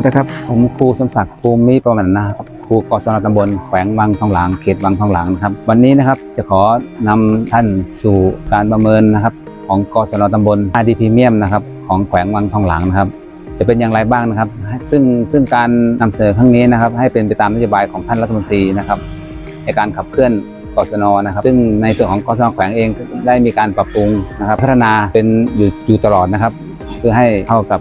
วัสดีครับ ผมครูสมศักดิ์ภูมิประมาณนะครับครูกศนตำบลแขวงวังทองหลางเขตวังทองหลางนะครับ วันนี้นะครับจะขอนำท่านสู่การประเมินนะครับ ของกศนตำบล 5D Premium นะครับของแขวงวังทองหลางนะครับ จะเป็นอย่างไรบ้างนะครับ ซึ่งซึ่งการนำเสนอครั้งนี้นะครับ ให้เป็นไปตามนโยบายของท่านรัฐมนตรีนะครับ ในการขับเคลื่อนกศนนะครับ ซึ่งในส่วนของกศนแขวงเองได้มีการปรับปรุงนะครับ พัฒนาเป็นอยู่อยู่ตลอดนะครับ เพื่อให้เข้ากับ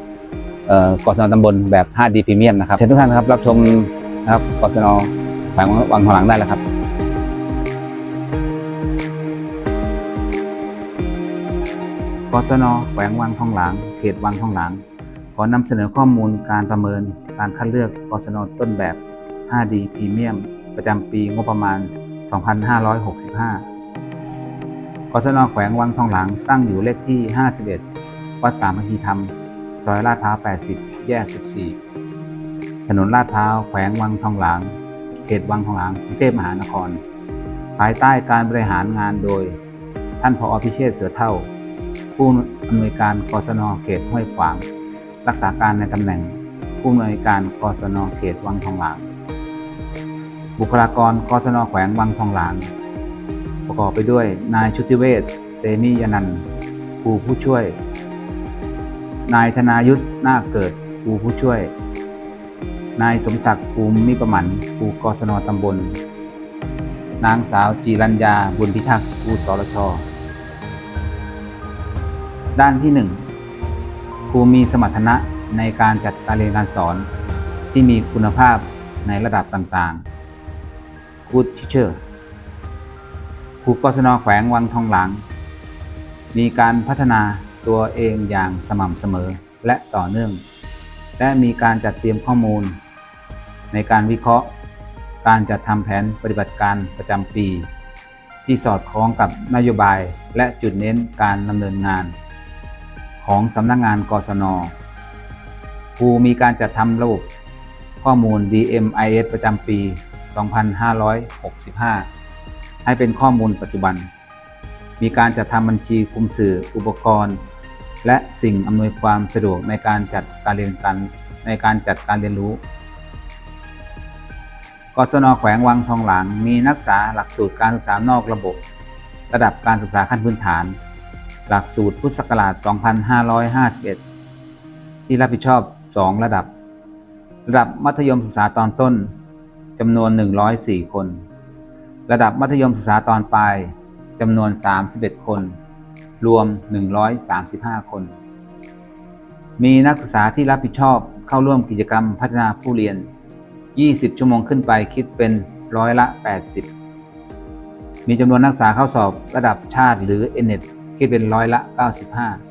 กศนตำบลแบบ 5D Premium นะครับเชิญทุกท่านนะครับรับชมนะครับกศนแขวงวังทองหลังได้แล้วครับกศนแขวงวังทองหลางเขตวังทองหลางขอนำเสนอข้อมูลการประเมินการคัดเลือกกศนต้นแบบ 5D Premium ประจำปีงบประมาณ 2565กศนแขวงวังทองหลางตั้งอยู่เลขที่ 51 วัดสามัคคีธรรม ซอยลาดพร้าว 80 แยก 14 ถนนลาดพร้าว แขวงวังทองหลาง เขตวังทองหลางกรุงเทพมหานคร ภายใต้การบริหารงานโดย ท่านผอพิเชษเสือเท่า ผู้อำนวยการกศนเขตห้วยขวาง รักษาการในตำแหน่ง ผู้อำนวยการกศนเขตวังทองหลาง บุคลากรกศนแขวงวังทองหลาง ประกอบไปด้วยนายชุติเวศเตมียนันท์ครูผู้ช่วย นายธนายุทธนาเกิดครูผู้ช่วย นายสมศักดิ์ภูมิประมันครูกศนตำบล นางสาวจีรัญญาบุญพิทักษ์ครูสรช ด้านที่ 1 ครูมีสมรรถนะในการจัดการเรียนการสอนที่มีคุณภาพในระดับต่างๆ Good Teacher ครูกศนแขวงวังทองหลางมีการพัฒนา ตัวเองอย่างสม่ำเสมอและต่อเนื่อง และมีการจัดเตรียมข้อมูล ในการวิเคราะห์ การจัดทำแผนปฏิบัติการประจำปี ที่สอดคล้องกับนโยบายและจุดเน้นการดำเนินงาน ของสำนักงงานกศนครูมีการจัดทำระบบข้อมูล DMIS ประจำปี 2565 ให้เป็นข้อมูลปัจจุบัน มีการจัดทำบัญชีคุมสื่ออุปกรณ์ และสิ่งอำนวยความสะดวกในการจัดการเรียนการในการจัดการเรียนรู้ กศนแขวงวังทองหลางมีนักศึกษาหลักสูตรการศึกษานอกระบบ ระดับการศึกษาขั้นพื้นฐาน หลักสูตรพุทธศักราช 2551 ที่รับผิดชอบ 2 ระดับ ระดับมัธยมศึกษาตอนต้นจำนวน 104 คน ระดับมัธยมศึกษาตอนปลายจำนวน 31 คน รวม 135 คน มีนักศึกษาที่รับผิดชอบเข้าร่วมกิจกรรมพัฒนาผู้เรียน 20 ชั่วโมงขึ้นไปคิดเป็นร้อยละ 80 มีจำนวนนักศึกษาเข้าสอบระดับชาติหรือ n อ t คิดเป็นร้อยละ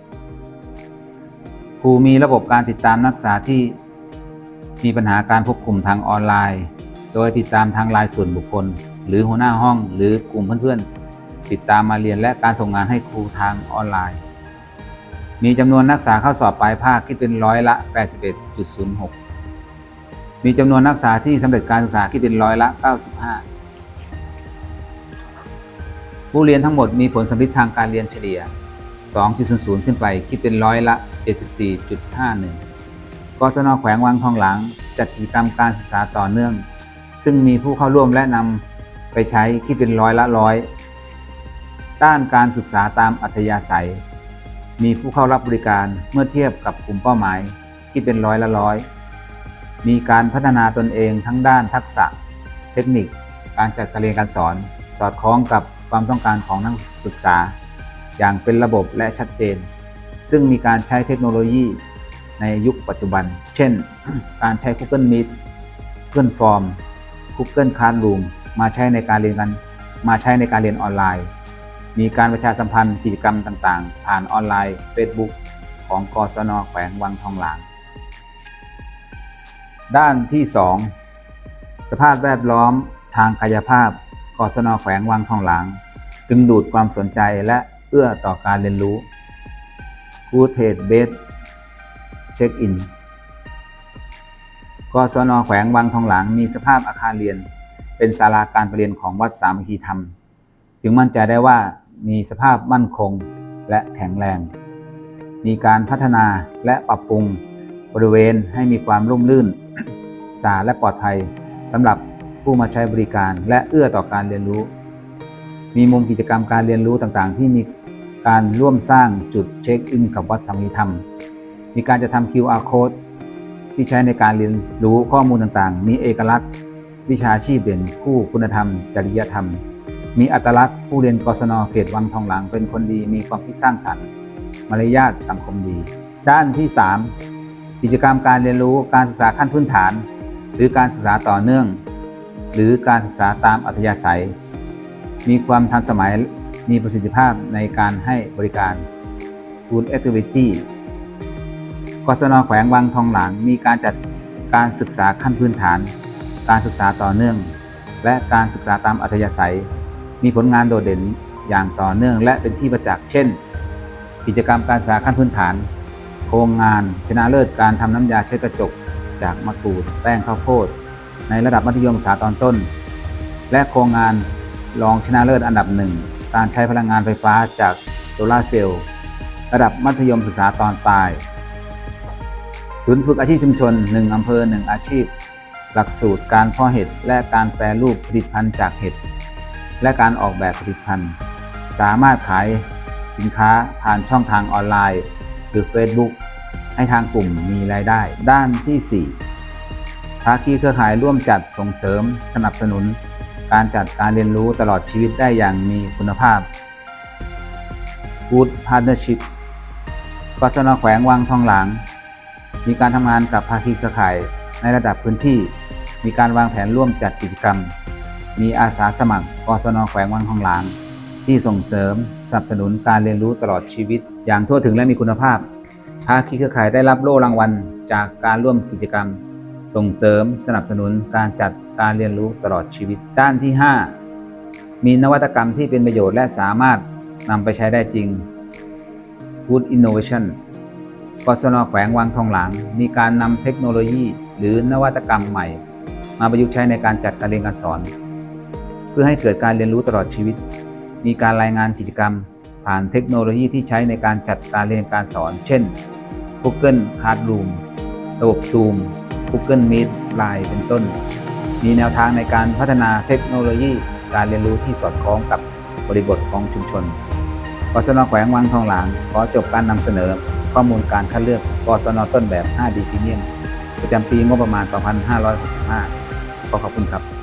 95 ครูมีระบบการติดตามนักศึกษาที่มีปัญหาการพบกลุ่มทางออนไลน์ โดยติดตามทางไลน์ส่วนบุคคล หรือหัวหน้าห้องหรือกลุ่มเพื่อนๆ ติดตามมาเรียนและการส่งงานให้ครูทางออนไลน์ มีจำนวนนักศึกษาเข้าสอบปลายภาคคิดเป็นร้อยละ 81.06 มีจำนวนนักศึกษาที่สำเร็จการศึกษาคิดเป็นร้อยละ 95 ผู้เรียนทั้งหมดมีผลสำลิดทางการเรียนเฉลี่ย 2.00 ขึ้นไปคิดเป็นร้อยละ 74.51 กศนแขวงวังทองหลางจัดกิจกรรมการศึกษาต่อเนื่อง ซึ่งมีผู้เข้าร่วมและนำไปใช้คิดเป็นร้อยละร้อย ด้านการศึกษาตามอัธยาศัย มีผู้เข้ารับบริการเมื่อเทียบกับกลุ่มเป้าหมายคิดเป็นร้อยละร้อย มีการพัฒนาตนเองทั้งด้านทักษะ เทคนิค การจัดการเรียนการสอน สอดคล้องกับความต้องการของนักศึกษา อย่างเป็นระบบและชัดเจน ซึ่งมีการใช้เทคโนโลยีในยุคปัจจุบัน เช่น การใช้ Google Meet Google Form Google Classroom มาใช้ในการเรียนกันมาใช้ในการเรียนออนไลน์ มีการประชาสัมพันธ์กิจกรรมต่างๆ ผ่านออนไลน์ Facebook ของกศนแขวงวังทองหลาง ด้านที่ 2 สภาพแวดล้อมทางกายภาพกศนแขวงวังทองหลาง ดึงดูดความสนใจและเอื้อต่อการเรียนรู้ Good Page Base Check In กศนแขวงวังทองหลางมีสภาพอาคารเรียน เป็นศาลาการประเรียนของวัดสามัคคีธรรม จึงมั่นใจได้ว่า มีสภาพมั่นคงและแข็งแรง มีการพัฒนาและปรับปรุงบริเวณให้มีความร่มรื่นสะอาดและปลอดภัยสำหรับผู้มาใช้บริการและเอื้อต่อการเรียนรู้ มีมุมกิจกรรมการเรียนรู้ต่างๆ ที่มีการร่วมสร้างจุดเช็คอินกับวัดสังฆธรรม มีการจะทำ QR code ที่ใช้ในการเรียนรู้ข้อมูลต่างๆ มีเอกลักษณ์ วิชาชีพเด่นคู่คุณธรรม จริยธรรม มีอัตลักษณ์ผู้เรียนกศนเขตวังทองหลางเป็นคนดี มีความคิดสร้างสรรค์ มารยาทสังคมดี ด้านที่ 3 กิจกรรมการเรียนรู้การศึกษาขั้นพื้นฐาน หรือการศึกษาต่อเนื่อง หรือการศึกษาตามอัธยาศัย มีความทันสมัยมีประสิทธิภาพในการให้บริการ Good Activity กศนแขวงวังทองหลางมีการจัดการศึกษาขั้นพื้นฐาน การศึกษาต่อเนื่อง และการศึกษาตามอัธยาศัย มีผลงานโดดเด่นอย่างต่อเนื่องและเป็นที่ประจักษ์เช่น กิจกรรมการศึกษาขั้นพื้นฐาน โครงงานชนะเลิศการทำน้ำยาเช็ดกระจก จากมะกรูดแป้งข้าวโพด ในระดับมัธยมศึกษาตอนต้น และโครงงานรองชนะเลิศอันดับหนึ่งการใช้พลังงานไฟฟ้าจากโซลาร์เซลล์ระดับมัธยมศึกษาตอนปลาย ศูนย์ฝึกอาชีพชุมชน 1อำเภอ 1 อาชีพ หลักสูตรการเพาะเห็ดและการแปรรูปผลิตภัณฑ์จากเห็ด และการออกแบบผลิตภัณฑ์ สามารถขายสินค้าผ่านช่องทางออนไลน์หรือ Facebook ให้ทางกลุ่มมีรายได้ ด้านที่ 4 ภาคีเครือข่ายร่วมจัดส่งเสริมสนับสนุน การจัดการเรียนรู้ตลอดชีวิตได้อย่างมีคุณภาพ Good Partnership กศนแขวงวังทองหลาง มีการทำงานกับภาคีเครือข่ายในระดับพื้นที่ มีการวางแผนร่วมจัดกิจกรรม มีอาสาสมัครกศนแขวงวังทองหลาง ที่ส่งเสริมสนับสนุนการเรียนรู้ตลอดชีวิต อย่างทั่วถึงและมีคุณภาพภาคีเครือข่ายได้รับโล่รางวัล จากการร่วมกิจกรรม ส่งเสริมสนับสนุนการจัดการเรียนรู้ตลอดชีวิต ด้านที่ 5 มีนวัตกรรมที่เป็นประโยชน์และสามารถนำไปใช้ได้จริง Good Innovation กศนแขวงวังทองหลาง มีการนำเทคโนโลยี หรือนวัตกรรมใหม่ มาประยุกต์ใช้ในการจัดการเรียนการสอน พื่อให้เกิดการเรียนรู้ตลอดชีวิต มีการรายงานกิจกรรม ผ่านเทคโนโลยีที่ใช้ในการจัดการเรียนการสอน เช่น Google Classroom ระบบ Zoom Google Meet Line เป็นต้น มีแนวทางในการพัฒนาเทคโนโลยีการเรียนรู้ที่สอดคล้องกับบริบทของชุมชนกศนแขวงวังทองหลางขอจบการนำเสนอ ข้อมูลการคัดเลือกกศนต้นแบบ 5D พรีเมียมประจำปีงบประมาณ 2565 ขอขอบคุณครับ